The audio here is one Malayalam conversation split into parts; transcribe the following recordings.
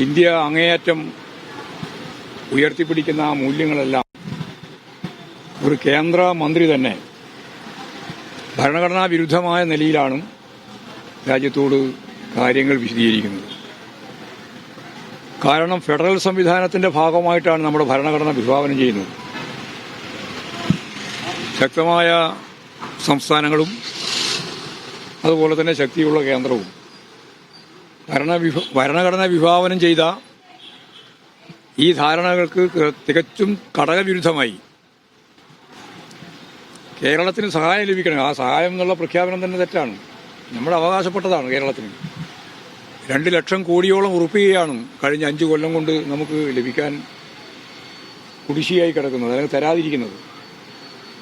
ഇന്ത്യ അങ്ങേയറ്റം ഉയർത്തിപ്പിടിക്കുന്ന ആ മൂല്യങ്ങളെല്ലാം ഒരു കേന്ദ്ര മന്ത്രി തന്നെ ഭരണഘടനാ വിരുദ്ധമായ നിലയിലാണ് രാജ്യത്തോട് കാര്യങ്ങൾ വിശദീകരിക്കുന്നത്. കാരണം ഫെഡറൽ സംവിധാനത്തിന്റെ ഭാഗമായിട്ടാണ് നമ്മുടെ ഭരണഘടന വിഭാവനം ചെയ്യുന്നത്. ശക്തമായ സംസ്ഥാനങ്ങളും അതുപോലെ തന്നെ ശക്തിയുള്ള കേന്ദ്രവും. ഭരണ വിഭ- ഭരണഘടന വിഭാവനം ചെയ്ത ഈ ധാരണകൾക്ക് തികച്ചും ഘടകവിരുദ്ധമായി കേരളത്തിന് സഹായം ലഭിക്കണം. ആ സഹായം എന്നുള്ള പ്രഖ്യാപനം തന്നെ തെറ്റാണ്. നമ്മൾ അവകാശപ്പെട്ടതാണ് കേരളത്തിന്. രണ്ട് ലക്ഷം കോടിയോളം ഉറപ്പിക്കുകയാണ് കഴിഞ്ഞ അഞ്ച് കൊല്ലം കൊണ്ട് നമുക്ക് ലഭിക്കാൻ കുടിശ്ശിയായി കിടക്കുന്നത് അല്ലെങ്കിൽ തരാതിരിക്കുന്നത്.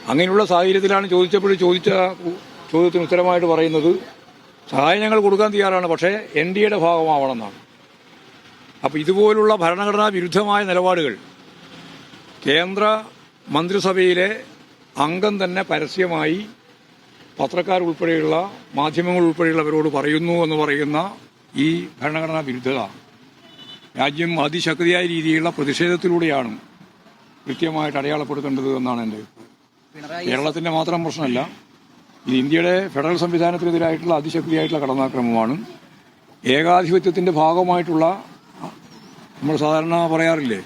അങ്ങനെയുള്ള സാഹചര്യത്തിലാണ് ചോദിച്ചപ്പോൾ ചോദിച്ച ചോദ്യത്തിന് ഉത്തരമായിട്ട് പറയുന്നത് സഹായം ഞങ്ങൾ കൊടുക്കാൻ തയ്യാറാണ് പക്ഷേ എൻ ഡി എയുടെ ഭാഗമാവണമെന്നാണ്. അപ്പോൾ ഇതുപോലുള്ള ഭരണഘടനാ വിരുദ്ധമായ നിലപാടുകൾ കേന്ദ്ര മന്ത്രിസഭയിലെ അംഗം തന്നെ പരസ്യമായി പത്രക്കാർ ഉൾപ്പെടെയുള്ള മാധ്യമങ്ങൾ ഉൾപ്പെടെയുള്ളവരോട് പറയുന്നു എന്ന് പറയുന്ന ഈ ഭരണഘടനാ വിരുദ്ധത രാജ്യം അതിശക്തിയായ രീതിയിലുള്ള പ്രതിഷേധത്തിലൂടെയാണ് കൃത്യമായിട്ട് അടയാളപ്പെടുത്തേണ്ടത് എന്നാണ് എന്റെ കേരളത്തിന്റെ മാത്രം പ്രശ്നമല്ല. ഇത് ഇന്ത്യയുടെ ഫെഡറൽ സംവിധാനത്തിനെതിരായിട്ടുള്ള അതിശക്തിയായിട്ടുള്ള കടന്നാക്രമമാണ്. ഏകാധിപത്യത്തിന്റെ ഭാഗമായിട്ടുള്ള നമ്മൾ സാധാരണ പറയാറില്ലേ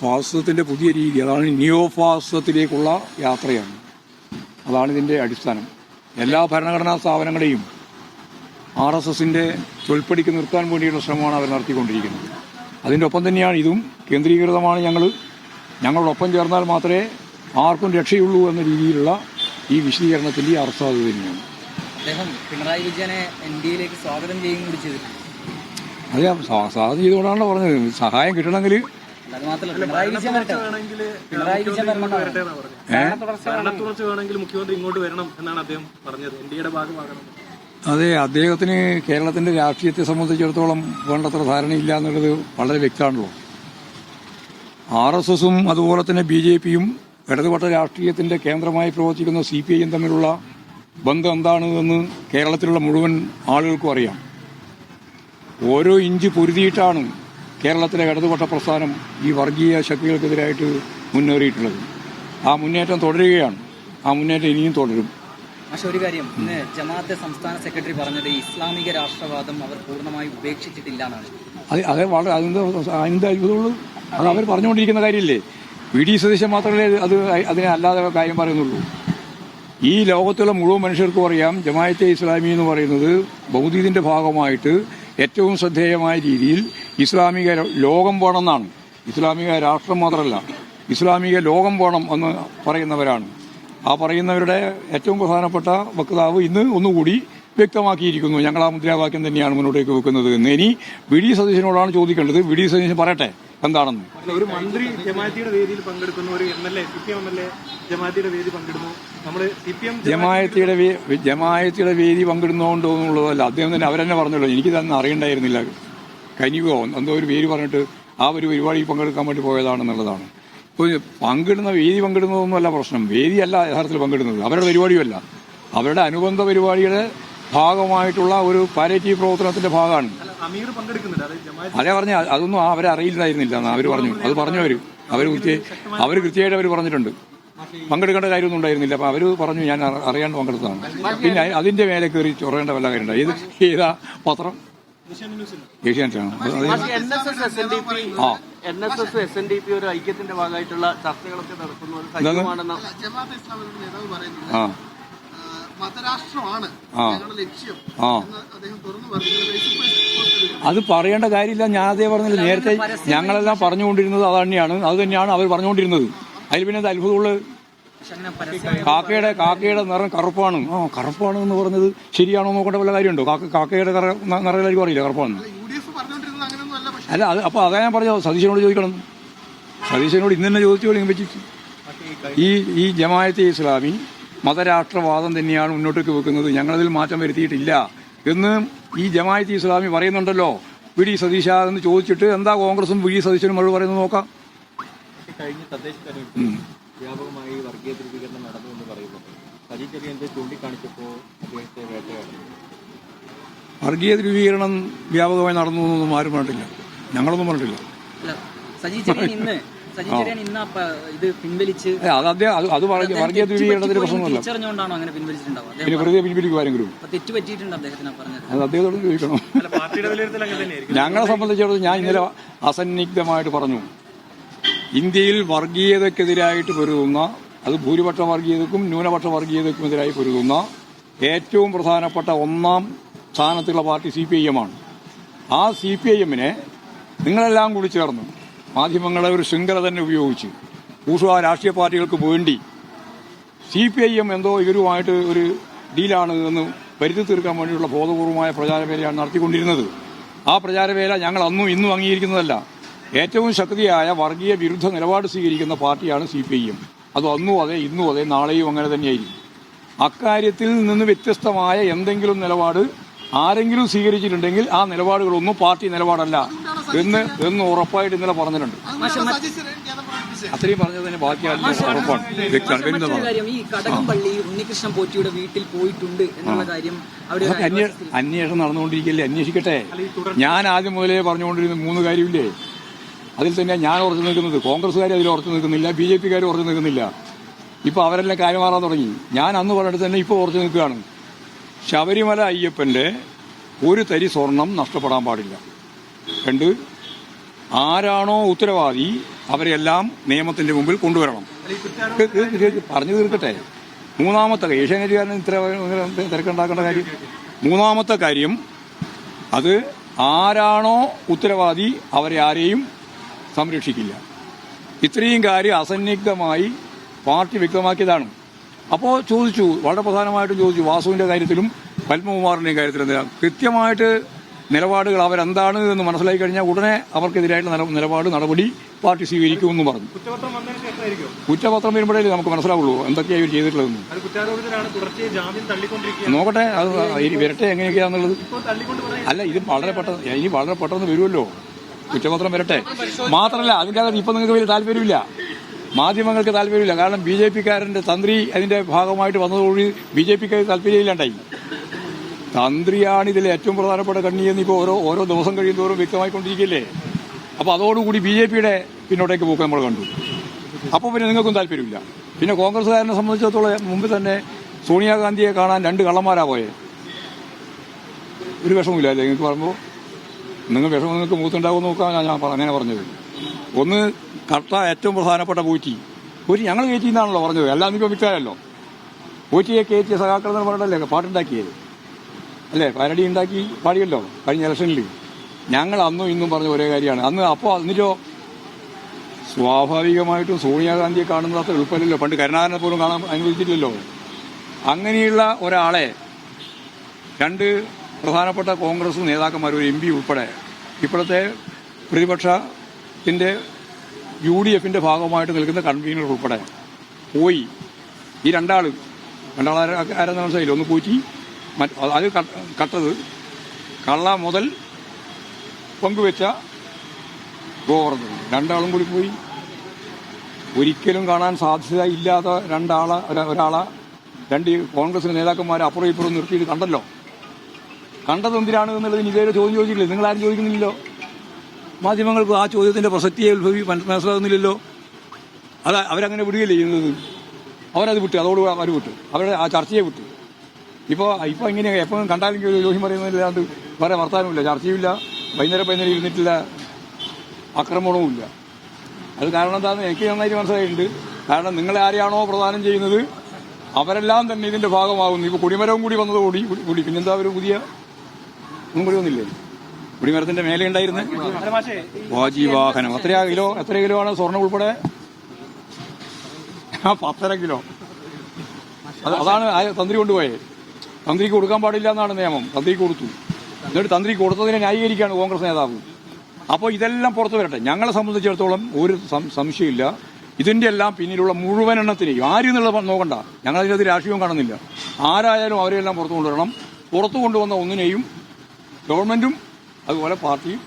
ഫാസിസത്തിന്റെ പുതിയ രീതി അതാണ് നിയോ ഫാസിസത്തിലേക്കുള്ള യാത്രയാണ്. അതാണ് ഇതിന്റെ അടിസ്ഥാനം. എല്ലാ ഭരണഘടനാ സ്ഥാപനങ്ങളെയും ആർ എസ് എസിന്റെ തൊൽപ്പടിക്ക് നിർത്താൻ വേണ്ടിയുള്ള ശ്രമമാണ് അവർ നടത്തിക്കൊണ്ടിരിക്കുന്നത്. അതിന്റെ ഒപ്പം തന്നെയാണ് ഇതും കേന്ദ്രീകൃതമാണ് ഞങ്ങൾ ഞങ്ങളോടൊപ്പം ചേർന്നാൽ മാത്രമേ ആർക്കും രക്ഷയുള്ളൂ എന്ന രീതിയിലുള്ള ഈ വിശദീകരണത്തിന്റെ അർത്ഥം അത് തന്നെയാണ്. അദ്ദേഹം പിണറായി വിജയനെ എൻ ഡി എയിലേക്ക് സ്വാഗതം ചെയ്യുകയും കൂടി ചെയ്തിട്ടുണ്ട്. അത് ചെയ്തുകൊണ്ടാണ് പറഞ്ഞത്. സഹായം കിട്ടണമെങ്കിൽ അതെ അദ്ദേഹത്തിന് കേരളത്തിന്റെ രാഷ്ട്രീയത്തെ സംബന്ധിച്ചിടത്തോളം വേണ്ടത്ര ധാരണയില്ല എന്നുള്ളത് വളരെ വ്യക്തമാണല്ലോ. ആർ എസ് എസും അതുപോലെ തന്നെ ബി ജെ പിയും ഇടതുപക്ഷ രാഷ്ട്രീയത്തിന്റെ കേന്ദ്രമായി പ്രവർത്തിക്കുന്ന സി പി ഐയും തമ്മിലുള്ള ബന്ധം എന്താണ് എന്ന് കേരളത്തിലുള്ള മുഴുവൻ ആളുകൾക്കും അറിയാം. ഓരോ ഇഞ്ച് പൊരുതിയിട്ടാണ് കേരളത്തിലെ ഇടതുപക്ഷ പ്രസ്ഥാനം ഈ വർഗീയ ശക്തികൾക്കെതിരായിട്ട് മുന്നേറിയിട്ടുള്ളത്. ആ മുന്നേറ്റം തുടരുകയാണ്. ആ മുന്നേറ്റം ഇനിയും തുടരും. പക്ഷെ ഒരു കാര്യം. ഇന്ന് ജമാഅത്തെ സംസ്ഥാന സെക്രട്ടറി പറഞ്ഞത് ഇസ്ലാമിക രാഷ്ട്രവാദം അവർ പൂർണമായി ഉപേക്ഷിച്ചിട്ടില്ല എന്നാണ്. അത് അത് വളരെ അതിന്റെ അതിന്റെ അത്ഭുതമുള്ളൂ അത് അവർ പറഞ്ഞുകൊണ്ടിരിക്കുന്ന കാര്യമില്ലേ? വി ഡി സതീശൻ മാത്രമേ അത് അതിനെ അല്ലാതെ കാര്യം പറയുന്നുള്ളൂ. ഈ ലോകത്തുള്ള മുഴുവൻ മനുഷ്യർക്കും അറിയാം ജമായത്തെ ഇസ്ലാമി എന്ന് പറയുന്നത് ബൗദ്ധീദിന്റെ ഭാഗമായിട്ട് ഏറ്റവും ശ്രദ്ധേയമായ രീതിയിൽ ഇസ്ലാമിക ലോകം വേണമെന്നാണ് ഇസ്ലാമിക രാഷ്ട്രം മാത്രമല്ല ഇസ്ലാമിക ലോകം വേണം എന്ന് പറയുന്നവരാണ്. ആ പറയുന്നവരുടെ ഏറ്റവും പ്രധാനപ്പെട്ട വക്താവ് ഇന്ന് ഒന്നുകൂടി വ്യക്തമാക്കിയിരിക്കുന്നു. ഞങ്ങൾ ആ മുദ്രാവാക്യം തന്നെയാണ് മുന്നോട്ടേക്ക് വെക്കുന്നത് എന്ന്. ഇനി വി ഡി സതീശനോടാണ് ചോദിക്കേണ്ടത്. വി ഡി സതീശൻ പറയട്ടെ? എന്താണെന്ന്? ഒരു മന്ത്രി ജമാഅത്തിയുടെ വേദിയിൽ പങ്കെടുക്കുന്നു ഒരു M L A C P M M L ജമാഅത്തിയുടെ വേദി പങ്കെടുന്നു. നമ്മൾ സി പി എം ജമായത്തിയുടെ വേ- ജമായത്തിയുടെ വേദി അദ്ദേഹം തന്നെ അവരെന്നെ പറഞ്ഞല്ലോ എനിക്ക് തന്നെ അറിയണ്ടായിരുന്നില്ല. കനിവോ എന്തോ ഒരു പേര് പറഞ്ഞിട്ട് ആ ഒരു പരിപാടിയിൽ പങ്കെടുക്കാൻ വേണ്ടി പോയതാണെന്നുള്ളതാണ്. ഇപ്പോൾ പങ്കിടുന്ന വേദി പങ്കിടുന്നതൊന്നുമല്ല പ്രശ്നം. വേദിയല്ല യഥാർത്ഥത്തിൽ പങ്കിടുന്നത്. അവരുടെ പരിപാടിയുമല്ല. അവരുടെ അനുബന്ധ പരിപാടിയുടെ ഭാഗമായിട്ടുള്ള ഒരു പാരേറ്റീവ് പ്രവർത്തനത്തിന്റെ ഭാഗമാണ്. അത് ജമാഅത്ത് അതേ പറഞ്ഞ അതൊന്നും അവരെ അറിയില്ലായിരുന്നില്ല അവർ പറഞ്ഞു. അത് പറഞ്ഞു അവർ കൃത്യ അവർ കൃത്യമായിട്ട് അവർ പറഞ്ഞിട്ടുണ്ട്. പങ്കെടുക്കേണ്ട കാര്യമൊന്നും ഉണ്ടായിരുന്നില്ല. അപ്പൊ അവർ പറഞ്ഞു ഞാൻ അറി- അറിയാണ്ട് പങ്കെടുത്തതാണ്. പിന്നെ അതിന്റെ അതിന്റെ മേലെ കയറി ചൊറേണ്ട വല്ല കാര്യമുണ്ട്? ഏത് ഏതാ പത്രം? ഏഷ്യാനെറ്റാണ്? ആ N S S S N D P ഒരു ഐക്യത്തിന്റെ ഭാഗമായിട്ടുള്ള ചർച്ചകളൊക്കെ നടക്കുന്നത് മതരാഷ്ട്രമാണ് ഞങ്ങളുടെ ലക്ഷ്യം എന്ന് അദ്ദേഹം തുറന്നു പറഞ്ഞു. അത് പറയേണ്ട കാര്യമില്ല. ഞാൻ അതേ പറഞ്ഞില്ല നേരത്തെ ഞങ്ങളെല്ലാം പറഞ്ഞുകൊണ്ടിരുന്നത് അത് തന്നെയാണ് അത് തന്നെയാണ് അവർ പറഞ്ഞുകൊണ്ടിരുന്നത്. അതിൽ പിന്നെ അത്ഭുതമുള്ള അത്ഭുതമുള്ളത് കാക്കയുടെ കാക്കയുടെ നിറം കറുപ്പാണ്. ആ കറുപ്പാണ് എന്ന് പറഞ്ഞത് ശരിയാണോ നോക്കേണ്ട വല്ല കാര്യമുണ്ടോ? കാക്ക കാക്കയുടെ കറ- ന- നിറം അറിയില്ല കറുപ്പാണ്. അല്ല അത് അപ്പൊ അതാ ഞാൻ പറഞ്ഞോ സതീശനോട് ചോദിക്കണം. സതീശനോട് ഇന്ന് തന്നെ ചോദിച്ചോളിയും വെച്ചിട്ട്. ഈ ഈ ജമായത്തെ ഇസ്ലാമി മതരാഷ്ട്രവാദം തന്നെയാണ് മുന്നോട്ടേക്ക് വെക്കുന്നത്. ഞങ്ങളതിൽ മാറ്റം വരുത്തിയിട്ടില്ല എന്ന് ഈ ജമായത്ത് ഇസ്ലാമി പറയുന്നുണ്ടല്ലോ. വി ഡി സതീശ എന്ന് ചോദിച്ചിട്ട് എന്താ കോൺഗ്രസും വി ഡി സതീശനും മറുപടി പറയുന്നത് നോക്കാം. കഴിഞ്ഞ തദ്ദേശ തെരഞ്ഞെടുപ്പിൽ ഉം. വ്യാപകമായി വർഗീയ ധ്രുവീകരണം നടന്നു എന്ന് പറയുന്നു സജി ചെറിയന്റെ ചൂണ്ടിക്കാണിച്ചപ്പോൾ അദ്ദേഹത്തെ വേട്ടയാടുന്നു. വർഗീയ ധ്രുവീകരണം വ്യാപകമായി നടന്നു എന്നൊന്നും ആരും പറഞ്ഞിട്ടില്ല. ഞങ്ങളൊന്നും പറഞ്ഞിട്ടില്ല. അല്ല സജി ചെറിയൻ ഇന്ന് സജി ചെറിയൻ ഇന്ന് ആ ഇത് പിൻവലിച്ച് അത് അദ്ദേഹം അത് വർഗീയ പ്രശ്നമല്ല പിന്നെ വെറുതെ പിൻവലിക്കും ആരെങ്കിലും? അത് അദ്ദേഹത്തോട് ചോദിക്കണം. ഞങ്ങളെ സംബന്ധിച്ചിടത്തോളം ഞാൻ ഇന്നലെ അസന്നിഗ്ധമായിട്ട് പറഞ്ഞു. ഇന്ത്യയിൽ വർഗീയതക്കെതിരായിട്ട് പൊരുതുന്ന അത് ഭൂരിപക്ഷ വർഗീയതക്കും ന്യൂനപക്ഷ വർഗീയതക്കും എതിരായി പൊരുതുന്ന ഏറ്റവും പ്രധാനപ്പെട്ട ഒന്നാം സ്ഥാനത്തുള്ള party C P I M ആണ്. ആ സി പി ഐ എമ്മിനെ നിങ്ങളെല്ലാം കൂടി ചേർന്ന്. മാധ്യമങ്ങളെ ഒരു ശൃംഖല തന്നെ ഉപയോഗിച്ച്. കൂഷുവ രാഷ്ട്രീയ പാർട്ടികൾക്ക് വേണ്ടി സി പി ഐ എം എന്തോ ഇവരുമായിട്ട് ഒരു ഡീലാണ് എന്ന് പരിധി തീർക്കാൻ വേണ്ടിയുള്ള ബോധപൂർവമായ പ്രചാരവേലയാണ് നടത്തിക്കൊണ്ടിരുന്നത്. ആ പ്രചാരവേല ഞങ്ങൾ അന്നും ഇന്നും അംഗീകരിക്കുന്നതല്ല. ഏറ്റവും ശക്തിയായ വർഗീയ വിരുദ്ധ നിലപാട് സ്വീകരിക്കുന്ന പാർട്ടിയാണ് സി പി ഐ എം അത് അന്നും അതെ ഇന്നും അതെ നാളെയും അങ്ങനെ തന്നെയായിരിക്കും. അക്കാര്യത്തിൽ നിന്ന് വ്യത്യസ്തമായ എന്തെങ്കിലും നിലപാട് ആരെങ്കിലും സ്വീകരിച്ചിട്ടുണ്ടെങ്കിൽ ആ നിലപാടുകളൊന്നും പാർട്ടി നിലപാടല്ല. എന്ന് എന്ന് ഉറപ്പായിട്ട് ഇന്നലെ പറഞ്ഞിട്ടുണ്ട്. അത്രയും പറഞ്ഞതിന് ബാക്കി ആരും ഉറപ്പാണ്. വ്യക്തമാണ് ഈ കടകംപള്ളി ഉണ്ണികൃഷ്ണൻ പോറ്റിയുടെ വീട്ടിൽ പോയിട്ടുണ്ട് എന്നുള്ള കാര്യം അവിടെ അന്വേഷണം നടന്നുകൊണ്ടിരിക്കല്ലേ അന്വേഷിക്കട്ടെ. ഞാൻ ആദ്യം മുതലേ പറഞ്ഞുകൊണ്ടിരുന്ന മൂന്ന് കാര്യമില്ലേ? അതിൽ തന്നെ ഞാൻ ഉറച്ചു നിൽക്കുന്നത്. കോൺഗ്രസ്സുകാർ അതിൽ ഉറച്ചു നിൽക്കുന്നില്ല ബി ജെ പിക്കാർ ഉറച്ചു നിൽക്കുന്നില്ല. ഇപ്പൊ അവരെല്ലാം കാര്യം മാറാൻ തുടങ്ങി. ഞാൻ അന്ന് പറഞ്ഞിട്ട് തന്നെ ഇപ്പോൾ ഉറച്ചു നിൽക്കുകയാണ്. ശബരിമല അയ്യപ്പന്റെ ഒരു തരി സ്വർണം നഷ്ടപ്പെടാൻ പാടില്ല. രണ്ട് ആരാണോ ഉത്തരവാദി അവരെല്ലാം നിയമത്തിന്റെ മുമ്പിൽ കൊണ്ടുവരണം. പറഞ്ഞു തീർക്കട്ടെ. മൂന്നാമത്തെ കാര്യം ഏഷ്യാനെറ്റുകാരന് ഇത്ര തിരക്കുണ്ടാക്കേണ്ട കാര്യം? മൂന്നാമത്തെ കാര്യം അത് ആരാണോ ഉത്തരവാദി അവരെ ആരെയും സംരക്ഷിക്കില്ല. ഇത്രയും കാര്യം അസന്നിഗ്ധമായി പാർട്ടി വ്യക്തമാക്കിയതാണ്. അപ്പോൾ ചോദിച്ചു വളരെ പ്രധാനമായിട്ടും ചോദിച്ചു വാസുവിന്റെ കാര്യത്തിലും പത്മകുമാറിന്റെയും കാര്യത്തിലും കൃത്യമായിട്ട് നിലപാടുകൾ അവരെന്താണ് എന്ന് മനസ്സിലാക്കി കഴിഞ്ഞാൽ ഉടനെ അവർക്കെതിരായിട്ടുള്ള നില- നിലപാട് നടപടി പാർട്ടി സ്വീകരിക്കുമെന്ന് പറഞ്ഞു. കുറ്റപത്രം വരുമ്പോഴേ നമുക്ക് മനസ്സിലാവുള്ളൂ എന്തൊക്കെയാണ് ഇവർ ചെയ്തിട്ടുള്ളതെന്ന്. തള്ളിക്കൊണ്ടിരിക്കുകയാണ്. നോക്കട്ടെ അത് വരട്ടെ തള്ളിക്കൊണ്ട് അല്ല ഇത് വളരെ പെട്ടെന്ന് ഇനി വളരെ പെട്ടെന്ന് വരുമല്ലോ. കുറ്റപത്രം വരട്ടെ. മാത്രമല്ല അതിന്റെ ഇപ്പം നിങ്ങൾക്ക് വലിയ താല്പര്യമില്ല. മാധ്യമങ്ങൾക്ക് താല്പര്യമില്ല. കാരണം ബി ജെ പിക്കാരന്റെ തന്ത്രി അതിന്റെ ഭാഗമായിട്ട് വന്നതോടുകൂടി ബി ജെ പിക്ക് താല്പര്യമില്ലാണ്ടായി. തന്ത്രിയാണ് ഇതിൽ ഏറ്റവും പ്രധാനപ്പെട്ട കണ്ണി എന്ന് ഇപ്പോൾ ഓരോ ഓരോ ദിവസം കഴിയുന്തോറും വ്യക്തമായിക്കൊണ്ടിരിക്കില്ലേ അപ്പോൾ അതോടുകൂടി ബി ജെ പിയുടെ പിന്നോട്ടേക്ക് പോക്ക് നമ്മൾ കണ്ടു. അപ്പോൾ പിന്നെ നിങ്ങൾക്കും താല്പര്യമില്ല. പിന്നെ കോൺഗ്രസ്സുകാരനെ സംബന്ധിച്ചിടത്തോളം മുമ്പ് തന്നെ സോണിയാഗാന്ധിയെ കാണാൻ രണ്ട് കള്ളന്മാരാ പോയെ. ഒരു വിഷമമില്ല അല്ലേ? നിങ്ങൾക്ക് പറയുമ്പോൾ നിങ്ങൾ വിഷമം നിങ്ങൾക്ക് മൂത്തുണ്ടാവും നോക്കാൻ ഞാൻ അങ്ങനെ പറഞ്ഞത്. ഒന്ന് കട്ട ഏറ്റവും പ്രധാനപ്പെട്ട പൂറ്റി. ഒരു ഞങ്ങൾ കയറ്റി എന്നാണല്ലോ പറഞ്ഞത്. എല്ലാം ഇപ്പോൾ വിറ്റാലല്ലോ പൂറ്റിയെ കയറ്റിയ സഹാക്കളെന്ന് പറഞ്ഞിട്ടല്ലേ പാട്ടുണ്ടാക്കിയത്? അല്ലേ പരടി ഉണ്ടാക്കി പാടിയല്ലോ കഴിഞ്ഞ ഇലക്ഷനിൽ ഞങ്ങൾ അന്നും ഇന്നും പറഞ്ഞ ഒരേ കാര്യമാണ് അന്ന് അപ്പോൾ എന്നിട്ടോ സ്വാഭാവികമായിട്ടും സോണിയാഗാന്ധിയെ കാണുന്നത് അത്ര എളുപ്പമല്ലല്ലോ പണ്ട് കരുണാകരനെ പോലും കാണാൻ അനുവദിച്ചിട്ടില്ലല്ലോ അങ്ങനെയുള്ള ഒരാളെ രണ്ട് പ്രധാനപ്പെട്ട കോൺഗ്രസ് നേതാക്കന്മാർ ഒരു എം പി ഉൾപ്പെടെ ഇപ്പോഴത്തെ പ്രതിപക്ഷത്തിന്റെ യു ഡി എഫിന്റെ ഭാഗമായിട്ട് നിൽക്കുന്ന കൺവീനർ ഉൾപ്പെടെ പോയി ഈ രണ്ടാൾ രണ്ടാൾ ആരെന്ന് മനസ്സിലായില്ല ഒന്ന് പോറ്റി അത് കട്ടത് കള്ള മുതൽ പങ്കുവെച്ച ഗോവർദ്ധൻ. രണ്ടാളും കൂടി പോയി. ഒരിക്കലും കാണാൻ സാധ്യത ഇല്ലാത്ത രണ്ടാളെ ഒരാളെ രണ്ട് കോൺഗ്രസിന്റെ നേതാക്കന്മാരെ അപ്പുറം ഇപ്പുറം നിർത്തിയിട്ട് കണ്ടല്ലോ. കണ്ടത് എന്തിനാണ് എന്നുള്ളതിന് ഇതേവരെ ചോദ്യം ചോദിച്ചിട്ടില്ല. നിങ്ങൾ ആരും ചോദിക്കുന്നില്ലല്ലോ. മാധ്യമങ്ങൾക്ക് ആ ചോദ്യത്തിന്റെ പ്രസക്തിയെ ഉത്ഭവി മന- മനസ്സിലാകുന്നില്ലല്ലോ. അത് അവരങ്ങനെ വിടുകയല്ലേ ചെയ്യുന്നത്? അവരത് വിട്ടു അതോട് അവർ വിട്ടു. അവരുടെ ആ ചർച്ചയെ വിട്ടു. ഇപ്പോൾ ഇപ്പോൾ ഇങ്ങനെ എപ്പോഴും കണ്ടാലും ജോഹി പറയുന്നതില്ലാണ്ട് വേറെ വർത്താനമില്ല ചർച്ചയുമില്ല. വൈകുന്നേരം വൈകുന്നേരം ഇരുന്നിട്ടില്ല ആക്രമണവുമില്ല. അത് കാരണം എന്താണെന്ന് എനിക്ക് നന്നായിട്ട് മനസ്സിലായിട്ടുണ്ട്. കാരണം നിങ്ങളെ ആരെയാണോ പ്രദാനം ചെയ്യുന്നത് അവരെല്ലാം തന്നെ ഇതിന്റെ ഭാഗമാകുന്നു. ഇപ്പൊ കുടിമരവും കൂടി വന്നതോടി കൂടി- പിന്നെന്താ ഒരു പുതിയ ഒന്നും കൂടി വന്നില്ലേ കുടിമരത്തിന്റെ മേലെ ഉണ്ടായിരുന്നു? വാജി വാഹനം എത്ര കിലോ എത്ര കിലോ ആണ് സ്വർണം ഉൾപ്പെടെ? ആ പത്തര കിലോ. അതാണ് തന്ത്രി കൊണ്ടുപോയത് തന്ത്രിക്ക് കൊടുക്കാൻ പാടില്ല എന്നാണ് നിയമം തന്ത്രിക്ക് കൊടുത്തു എന്നിട്ട് തന്ത്രി കൊടുത്തതിനെ ന്യായീകരിക്കുകയാണ് കോൺഗ്രസ് നേതാവ് അപ്പോൾ ഇതെല്ലാം പുറത്തു വരട്ടെ ഞങ്ങളെ സംബന്ധിച്ചിടത്തോളം ഒരു സംശയമില്ല ഇതിന്റെ എല്ലാം പിന്നിലുള്ള മുഴുവൻ എണ്ണത്തിനെയും ആരും എന്നുള്ളത് നോക്കണ്ട ഞങ്ങൾ അതിനകത്ത് രാഷ്ട്രീയവും കാണുന്നില്ല ആരായാലും അവരെല്ലാം പുറത്തു കൊണ്ടുവരണം പുറത്തു കൊണ്ടുവന്ന ഒന്നിനെയും ഗവൺമെന്റും അതുപോലെ പാർട്ടിയും